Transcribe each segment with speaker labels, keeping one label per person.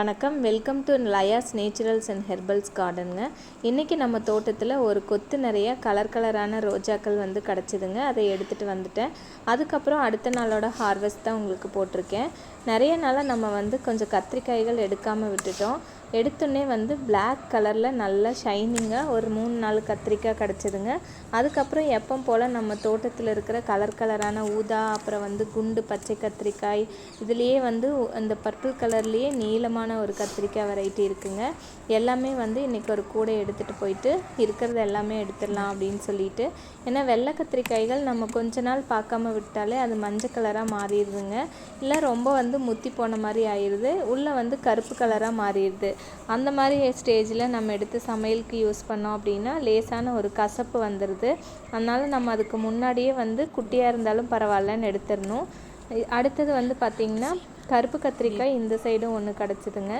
Speaker 1: வணக்கம். Welcome to Laya's naturals and herbals கார்டனுங்க இன்றைக்கி நம்ம தோட்டத்தில் ஒரு கொத்து நிறைய கலர் கலரான ரோஜாக்கள் வந்து கிடச்சிதுங்க. அதை எடுத்துகிட்டு வந்துட்டேன். அதுக்கப்புறம் அடுத்த நாளோட ஹார்வெஸ்ட் தான் உங்களுக்கு போட்டிருக்கேன். நிறைய நாளாக நம்ம வந்து கொஞ்சம் கத்திரிக்காய்கள் எடுக்காமல் விட்டுட்டோம். எடுத்தோடனே வந்து பிளாக் கலரில் நல்லா ஷைனிங்காக ஒரு மூணு நாலு கத்திரிக்காய் கிடச்சிதுங்க. அதுக்கப்புறம் எப்போ போல் நம்ம தோட்டத்தில் இருக்கிற கலர் கலரான ஊதா அப்புறம் வந்து குண்டு பச்சை கத்திரிக்காய் இதுலேயே வந்து அந்த பர்பிள் கலர்லேயே நீளமான ஒரு கத்திரிக்காய் வெரைட்டி இருக்குங்க. எல்லாமே வந்து இன்றைக்கி ஒரு கூடை எடுத்துகிட்டு போயிட்டு இருக்கிறது எல்லாமே எடுத்துடலாம் அப்படின்னு சொல்லிட்டு. ஏன்னா வெள்ளை கத்திரிக்காய்கள் நம்ம கொஞ்ச நாள் பார்க்காம விட்டாலே அது மஞ்சள் கலராக மாறிடுதுங்க. இல்லை ரொம்ப வந்து முத்தி போன மாதிரி ஆயிடுது. உள்ளே வந்து கருப்பு கலராக மாறிடுது. அந்த மாதிரி ஸ்டேஜில் நம்ம எடுத்து சமையலுக்கு யூஸ் பண்ணோம் அப்படின்னா லேசான ஒரு கசப்பு வந்துடுது அதனால் நம்ம அதுக்கு முன்னாடியே வந்து குட்டியாக இருந்தாலும் பரவாயில்லன்னு எடுத்துடணும். அடுத்தது வந்து பார்த்திங்கன்னா கருப்பு கத்திரிக்காய் இந்த சைடும் ஒன்று கிடச்சிதுங்க.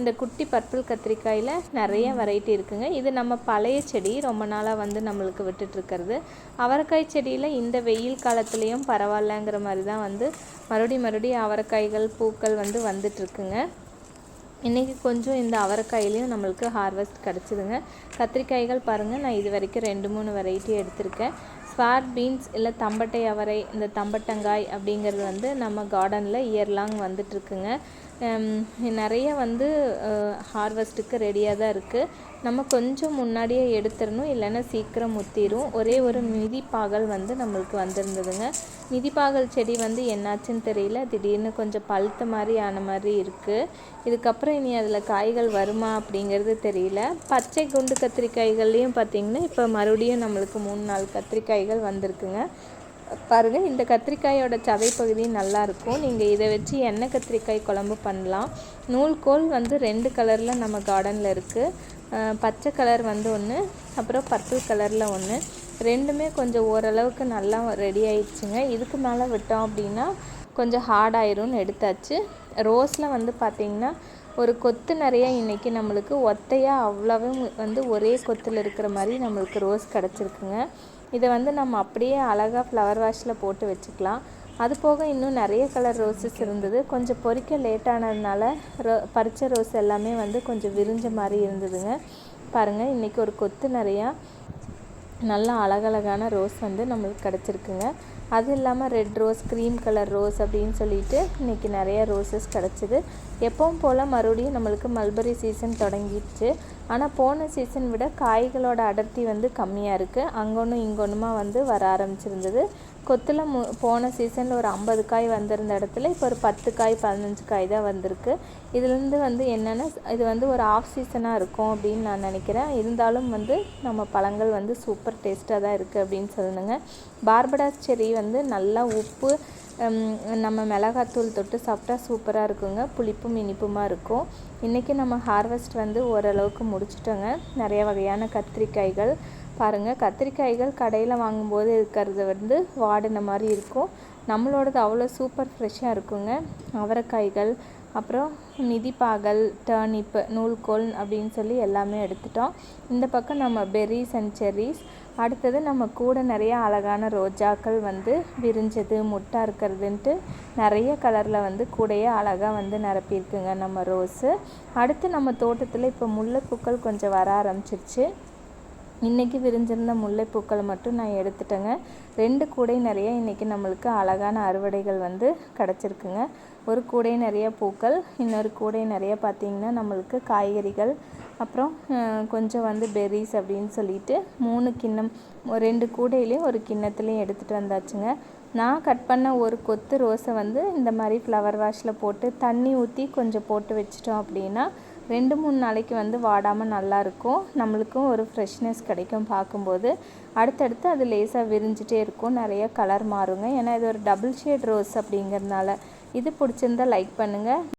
Speaker 1: இந்த குட்டி பர்பிள் கத்திரிக்காயில் நிறைய வெரைட்டி இருக்குங்க. இது நம்ம பழைய செடி ரொம்ப நாளாக வந்து நம்மளுக்கு விட்டுட்ருக்கிறது அவரைக்காய் செடியில் இந்த வெயில் காலத்துலேயும் பரவாயில்லங்கிற மாதிரி தான் வந்து மறுபடியும் மறுபடியும் அவரைக்காய்கள் பூக்கள் வந்து வந்துட்டுருக்குங்க இன்றைக்கி கொஞ்சம் இந்த அவரைக்காயிலையும் நம்மளுக்கு ஹார்வெஸ்ட் கிடச்சிதுங்க. கத்திரிக்காய்கள் பாருங்கள் நான் இது வரைக்கும் ரெண்டு மூணு வெரைட்டி எடுத்திருக்கேன். ஸ்வாட் பீன்ஸ் இல்லை தம்பட்டை அவரை இந்த தம்பட்டங்காய் அப்படிங்கிறது வந்து நம்ம கார்டனில் இயர் லாங் வந்துட்டுருக்குங்க. நிறைய வந்து ஹார்வெஸ்ட்டுக்கு ரெடியாக தான் இருக்குது நம்ம கொஞ்சம் முன்னாடியே எடுத்துடணும் இல்லைன்னா சீக்கிரம் முத்திரும். ஒரே ஒரு மிதிப்பாகல் வந்து நம்மளுக்கு வந்திருந்ததுங்க. மிதிப்பாகல் செடி வந்து என்னாச்சுன்னு தெரியல. திடீர்னு கொஞ்சம் பழுத்த மாதிரி ஆன மாதிரி இருக்குது இதுக்கப்புறம் இனி அதில் காய்கள் வருமா அப்படிங்கிறது தெரியல. பச்சை குண்டு கத்திரிக்காய்கள்லேயும் பார்த்திங்கன்னா இப்போ மறுபடியும் நம்மளுக்கு மூணு நாள் கத்திரிக்காய் கத்திரிக்காய்கள் வந்திருக்குங்க. பாருங்கள் இந்த கத்திரிக்காயோட சதைப்பகுதி நல்லாயிருக்கும் நீங்கள் இதை வச்சு எண்ணெய் கத்திரிக்காய் குழம்பு பண்ணலாம். நூல்கோல் வந்து ரெண்டு கலரில் நம்ம கார்டனில் இருக்குது பச்சை கலர் வந்து ஒன்று அப்புறம் பர்பிள் கலரில் ஒன்று ரெண்டுமே கொஞ்சம் ஓரளவுக்கு நல்லா ரெடி ஆயிடுச்சுங்க. இதுக்கு மேலே விட்டோம் அப்படின்னா கொஞ்சம் ஹார்ட் ஆயிரும்னு எடுத்தாச்சு. ரோஸில் வந்து பார்த்திங்கன்னா ஒரு கொத்து நிறைய இன்றைக்கி நம்மளுக்கு ஒத்தையாக அவ்வளவும் வந்து ஒரே கொத்தில் இருக்கிற மாதிரி நம்மளுக்கு ரோஸ் கிடச்சிருக்குங்க. இதை வந்து நம்ம அப்படியே அழகாக ஃப்ளவர் வாஷில் போட்டு வச்சுக்கலாம். அது போக இன்னும் நிறைய கலர் ரோஸஸ் இருந்தது. கொஞ்சம் பொறிக்க லேட்டானதுனால ரோ பறித்த ரோஸ் எல்லாமே வந்து கொஞ்சம் விரிஞ்ச மாதிரி இருந்ததுங்க. பாருங்கள் இன்றைக்கி ஒரு கொத்து நிறையா நல்லா அழகழகான ரோஸ் வந்து நம்மளுக்கு கிடச்சிருக்குங்க. அது இல்லாமல் red rose cream colour rose அப்படின்னு சொல்லிட்டு இன்றைக்கி நிறைய ரோசஸ் கிடச்சிது. எப்பவும் போல் மறுபடியும் நம்மளுக்கு மல்பரி சீசன் தொடங்கிடுச்சு. ஆனால் போன சீசன் விட காய்களோட அடர்த்தி வந்து கம்மியாக இருக்குது அங்கொன்றும் இங்கொன்றுமா வந்து வர ஆரம்பிச்சிருந்தது. கொத்தில் மு போன சீசனில் ஒரு ஐம்பது காய் வந்திருந்த இடத்துல இப்போ ஒரு பத்து காய் பதினஞ்சு காய் தான் வந்திருக்கு. இதுலேருந்து வந்து என்னென்னா இது வந்து ஒரு ஆஃப் சீசனாக இருக்கும் அப்படின்னு நான் நினைக்கிறேன். இருந்தாலும் வந்து நம்ம பழங்கள் வந்து சூப்பர் டேஸ்ட்டாக தான் இருக்குது அப்படின்னு சொல்லணுங்க. பார்படாஸ் செரி வந்து நல்லா உப்பு நம்ம மிளகாத்தூள் தொட்டு சாப்பிட்டா சூப்பராக இருக்குங்க. புளிப்பும் இனிப்புமாக இருக்கும். இன்றைக்கி நம்ம ஹார்வெஸ்ட் வந்து ஓரளவுக்கு முடிச்சிட்டோங்க. நிறைய வகையான கத்திரிக்காய்கள் பாருங்கள் கத்திரிக்காய்கள் கடையில் வாங்கும்போது இருக்கிறது வந்து வாடின மாதிரி இருக்கும். நம்மளோடது அவ்வளோ சூப்பர் ஃப்ரெஷ்ஷாக இருக்குங்க. அவரைக்காய்கள் அப்புறம் மிதிப்பாகல் டர்னிப்பு நூல்கோல் அப்படின்னு சொல்லி எல்லாமே எடுத்துட்டோம். இந்த பக்கம் நம்ம பெர்ரிஸ் அண்ட் செர்ரிஸ் அடுத்தது நம்ம கூட நிறைய அழகான ரோஜாக்கள் வந்து விரிஞ்சது முட்டா இருக்கிறதுன்ட்டு நிறைய கலரில் வந்து கூடையே அழகாக வந்து நிரப்பியிருக்குங்க நம்ம ரோஸு அடுத்து நம்ம தோட்டத்தில் இப்போ முல்லைப்பூக்கள் கொஞ்சம் வர ஆரம்பிச்சிருச்சு. இன்றைக்கி விரிஞ்சிருந்த முல்லைப்பூக்களை மட்டும் நான் எடுத்துட்டேங்க. ரெண்டு கூடை நிறைய இன்றைக்கி நம்மளுக்கு அழகான அறுவடைகள் வந்து கிடச்சிருக்குங்க. ஒரு கூடை நிறைய பூக்கள் இன்னொரு கூடை நிறைய பார்த்திங்கன்னா நம்மளுக்கு காய்கறிகள் அப்புறம் கொஞ்சம் வந்து பெர்ரிஸ் அப்படின்னு சொல்லிட்டு மூணு கிண்ணம் ரெண்டு கூடையிலையும் ஒரு கிண்ணத்துலேயும் எடுத்துகிட்டு வந்தாச்சுங்க. நான் கட் பண்ண ஒரு கொத்து ரோஸை வந்து இந்த மாதிரி ஃப்ளவர் வாஷில் போட்டு தண்ணி ஊற்றி கொஞ்சம் போட்டு வச்சிட்டோம் அப்படின்னா ரெண்டு மூணு நாளைக்கு வந்து வாடாமல் நல்லாயிருக்கும் நம்மளுக்கும் ஒரு ஃப்ரெஷ்னஸ் கிடைக்கும் பார்க்கும்போது. அடுத்தடுத்து அது லேசாக விரிஞ்சிட்டே இருக்கும். நிறைய கலர் மாறுங்க. ஏன்னா இது ஒரு டபுள் ஷேட் ரோஸ் அப்படிங்கிறதுனால. இது பிடிச்சிருந்தா லைக் பண்ணுங்கள்